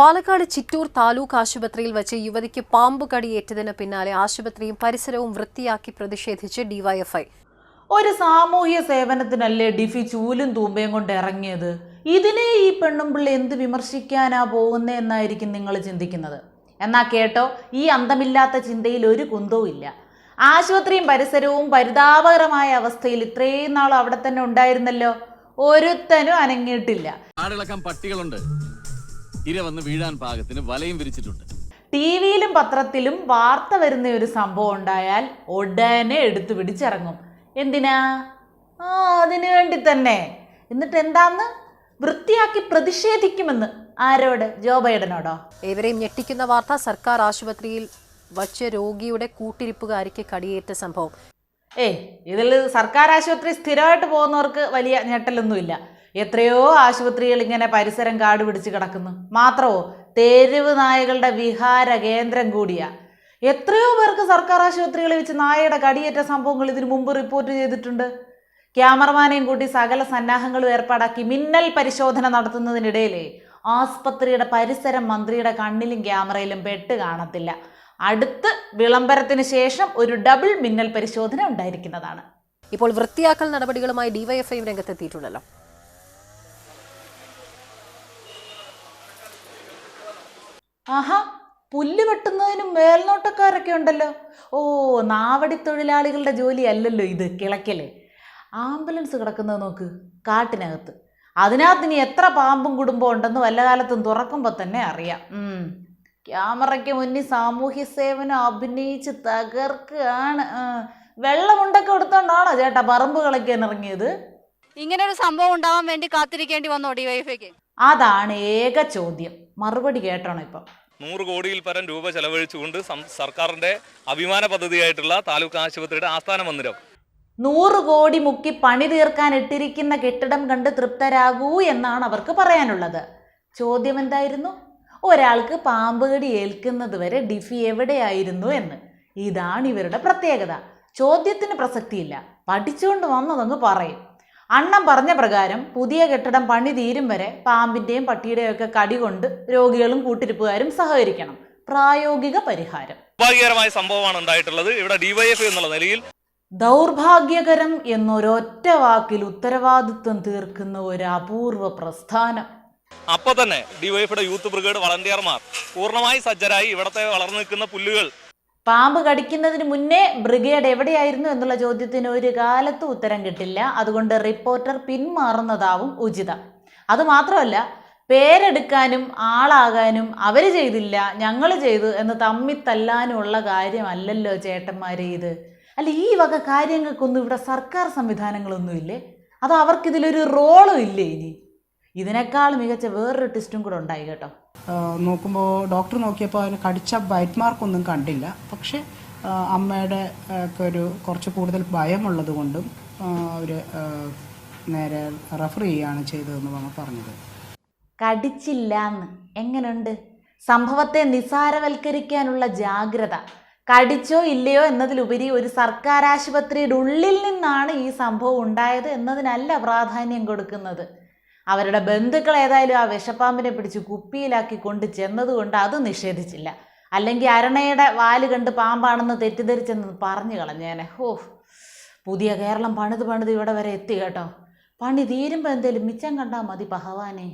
പാലക്കാട് ചിറ്റൂർ താലൂക്ക് ആശുപത്രിയിൽ വച്ച് യുവതിക്ക് പാമ്പ് കടിയേറ്റതിന് പിന്നാലെ ആശുപത്രിയും പരിസരവും വൃത്തിയാക്കി പ്രതിഷേധിച്ച് ഡിവൈഎഫ്ഐ. ഒരു സാമൂഹ്യ സേവനത്തിനല്ലേ ഡിഫി ചൂലും തൂമ്പയും കൊണ്ട് ഇറങ്ങിയത്? ഇതിനെ ഈ പെണ്ണുമ്പിള്ളി എന്ത് വിമർശിക്കാനാ പോകുന്നേ എന്നായിരിക്കും നിങ്ങൾ ചിന്തിക്കുന്നത്? എന്നാ കേട്ടോ ഈ അന്തമില്ലാത്ത ചിന്തയിൽ ഒരു കുന്തവും ഇല്ല. ആശുപത്രിയും പരിസരവും പരിതാപകരമായ അവസ്ഥയിൽ ഇത്രയും നാൾ അവിടെ തന്നെ ഉണ്ടായിരുന്നല്ലോ. ഒരുത്തനും അനങ്ങിയിട്ടില്ല. പട്ടികളുണ്ട്. ഇര വന്ന് വീഴാൻ പാകത്തിന് വലയും വിരിച്ചിട്ടുണ്ട്. ടി വിയിലും പത്രത്തിലും വാർത്ത വരുന്ന ഒരു സംഭവം ഉണ്ടായാൽ ഉടനെ എടുത്തു പിടിച്ചിറങ്ങും. എന്തിനാ? ആ അതിനു വേണ്ടി തന്നെ. എന്നിട്ട് എന്താന്ന്? വൃത്തിയാക്കി പ്രതിഷേധിക്കുമെന്ന്. ആരോട്? ജോ ബൈഡനോടോ ഏവരെയും ഞെട്ടിക്കുന്ന വാർത്ത സർക്കാർ ആശുപത്രിയിൽ വച്ച് രോഗിയുടെ കൂട്ടിരിപ്പുകാരിക്ക് കടിയേറ്റ സംഭവം. ഏയ് ഇതിൽ സർക്കാർ ആശുപത്രി സ്ഥിരമായിട്ട് പോകുന്നവർക്ക് വലിയ ഞെട്ടലൊന്നുമില്ല. എത്രയോ ആശുപത്രികൾ ഇങ്ങനെ പരിസരം കാട് പിടിച്ച് കിടക്കുന്നു. മാത്രമോ തെരുവ് നായകളുടെ വിഹാര കേന്ദ്രം കൂടിയാ. എത്രയോ പേർക്ക് സർക്കാർ ആശുപത്രികളിൽ വെച്ച് നായയുടെ കടിയേറ്റ സംഭവങ്ങൾ ഇതിനു മുമ്പ് റിപ്പോർട്ട് ചെയ്തിട്ടുണ്ട്. ക്യാമറമാനെയും കൂട്ടി സകല സന്നാഹങ്ങളും ഏർപ്പാടാക്കി മിന്നൽ പരിശോധന നടത്തുന്നതിനിടയിലേ ആസ്പത്രിയുടെ പരിസരം മന്ത്രിയുടെ കണ്ണിലും ക്യാമറയിലും പെട്ട് കാണത്തില്ല. അടുത്ത് വിളംബരത്തിന് ശേഷം ഒരു ഡബിൾ മിന്നൽ പരിശോധന ഉണ്ടായിരിക്കുന്നതാണ്. ഇപ്പോൾ വൃത്തിയാക്കൽ നടപടികളുമായി ഡിവൈഎഫ്ഐയും രംഗത്തെത്തിയിട്ടുണ്ടല്ലോ. ആഹാ പുല്ല് വെട്ടുന്നതിനും മേൽനോട്ടക്കാരൊക്കെ ഉണ്ടല്ലോ. ഓ നാവടി തൊഴിലാളികളുടെ ജോലി അല്ലല്ലോ ഇത് കിളക്കൽ ആംബുലൻസ് കിടക്കുന്നത് നോക്ക് കാട്ടിനകത്ത്. അതിനകത്ത് ഇനി എത്ര പാമ്പും കുടുംബം ഉണ്ടെന്ന് വല്ല കാലത്തും തുറക്കുമ്പോൾ തന്നെ അറിയാം. ക്യാമറയ്ക്ക് മുന്നിൽ സാമൂഹ്യ സേവനം അഭിനയിച്ച് തകർക്കുകയാണ്. വെള്ളമുണ്ടൊക്കെ എടുത്തോണ്ടാണോ ചേട്ടാ പറമ്പ് കളിക്കാൻ ഇറങ്ങിയത്? ഇങ്ങനെ ഒരു സംഭവം ഉണ്ടാവാൻ വേണ്ടി കാത്തിരിക്കേണ്ടി വന്നോ ഡി ഡിവൈഫൈക്ക് അതാണ് ഏക ചോദ്യം. മറുപടി കേട്ടോണം ഇപ്പം. നൂറ് കോടിയിൽ പരം രൂപ ചെലവഴിച്ചുകൊണ്ട് സർക്കാരിന്റെ അഭിമാന പദ്ധതിയായിട്ടുള്ള താലൂക്ക് ആശുപത്രിയുടെ ആസ്ഥാന മന്ദിരം. നൂറ് കോടി മുക്കി പണി തീർക്കാൻ ഇട്ടിരിക്കുന്ന കെട്ടിടം കണ്ട് തൃപ്തരാകൂ എന്നാണ് അവർക്ക് പറയാനുള്ളത്. ചോദ്യം എന്തായിരുന്നു? ഒരാൾക്ക് പാമ്പ് കടി ഏൽക്കുന്നത് വരെ ഡിഫി എവിടെയായിരുന്നു എന്ന്. ഇതാണ് ഇവരുടെ പ്രത്യേകത. ചോദ്യത്തിന് പ്രസക്തിയില്ല. പഠിച്ചുകൊണ്ട് വന്നതങ്ങ് പറയും. അണ്ണം പറഞ്ഞ പ്രകാരം പുതിയ കെട്ടിടം പണി തീരും വരെ പാമ്പിന്റെയും പട്ടിയുടെയും ഒക്കെ കടി കൊണ്ട് രോഗികളും കൂട്ടിരിപ്പുകാരും സഹകരിക്കണം. പ്രായോഗിക പരിഹാരം. നിർഭാഗ്യകരമായ സംഭവമാണ് ഉണ്ടായിട്ടുള്ളത്. ഇവിടെ ഡിവൈഎഫ് എന്നുള്ള നിലയിൽ ദൗർഭാഗ്യകരം എന്നൊരൊറ്റ വാക്കിൽ ഉത്തരവാദിത്വം തീർക്കുന്ന ഒരു അപൂർവ പ്രസ്ഥാനം. അപ്പൊ തന്നെ ഡിവൈഎഫിയുടെ യൂത്ത് ബ്രിഗേഡ് വളണ്ടിയർമാർ പൂർണമായി സജ്ജരായി ഇവിടത്തെ വളർന്നു നിൽക്കുന്ന പുല്ലുകൾ പാമ്പ് കടിക്കുന്നതിന് മുന്നേ ബ്രിഗേഡ് എവിടെയായിരുന്നു എന്നുള്ള ചോദ്യത്തിന് ഒരു കാലത്ത് ഉത്തരം കിട്ടില്ല. അതുകൊണ്ട് റിപ്പോർട്ടർ പിന്മാറുന്നതാവും ഉചിതം. അതുമാത്രമല്ല പേരെടുക്കാനും ആളാകാനും അവർ ചെയ്തില്ല ഞങ്ങൾ ചെയ്തു എന്ന് തമ്മി തല്ലാനുള്ള കാര്യമല്ലല്ലോ ചേട്ടന്മാരെ ഇത്. അല്ല ഈ വക കാര്യങ്ങൾക്കൊന്നും ഇവിടെ സർക്കാർ സംവിധാനങ്ങളൊന്നുമില്ലേ? അതോ അവർക്കിതിലൊരു റോളും ഇല്ലേ ഇനി? ഇതിനേക്കാൾ മികച്ച വേറൊരു ടെസ്റ്റും കൂടെ ഉണ്ടായി കേട്ടോ. നോക്കുമ്പോൾ ഡോക്ടർ നോക്കിയപ്പോൾ അതിന് കടിച്ച ബൈറ്റ് മാർക്കൊന്നും കണ്ടില്ല. പക്ഷേ അമ്മയുടെ ഒക്കെ ഒരു കുറച്ച് കൂടുതൽ ഭയമുള്ളത് കൊണ്ടും അവർ നേരെ റെഫർ ചെയ്യുകയാണ് ചെയ്തതെന്ന് ചെയ്തതെന്നുമാണ് പറഞ്ഞത്. കടിച്ചില്ല എന്ന് എങ്ങനെയുണ്ട് സംഭവത്തെ നിസാരവൽക്കരിക്കാനുള്ള ജാഗ്രത. കടിച്ചോ ഇല്ലയോ എന്നതിലുപരി ഒരു സർക്കാർ ആശുപത്രിയുടെ ഉള്ളിൽ നിന്നാണ് ഈ സംഭവം ഉണ്ടായത് എന്നതിനല്ല പ്രാധാന്യം കൊടുക്കുന്നത്. അവരുടെ ബന്ധുക്കൾ ഏതായാലും ആ വിഷപ്പാമ്പിനെ പിടിച്ച് കുപ്പിയിലാക്കി കൊണ്ട് ചെന്നതുകൊണ്ട് അത് നിഷേധിച്ചില്ല. അല്ലെങ്കിൽ അരണയുടെ വാൽ കണ്ട് പാമ്പാണെന്ന് തെറ്റിദ്ധരിച്ചെന്ന് പറഞ്ഞു കളഞ്ഞേനെ. ഹോ പുതിയ കേരളം പണിത് പണിത് ഇവിടെ വരെ എത്തി കേട്ടോ. പണി തീരുമ്പോൾ എന്തേലും മിച്ചം കണ്ടാൽ മതി ഭഗവാനെ.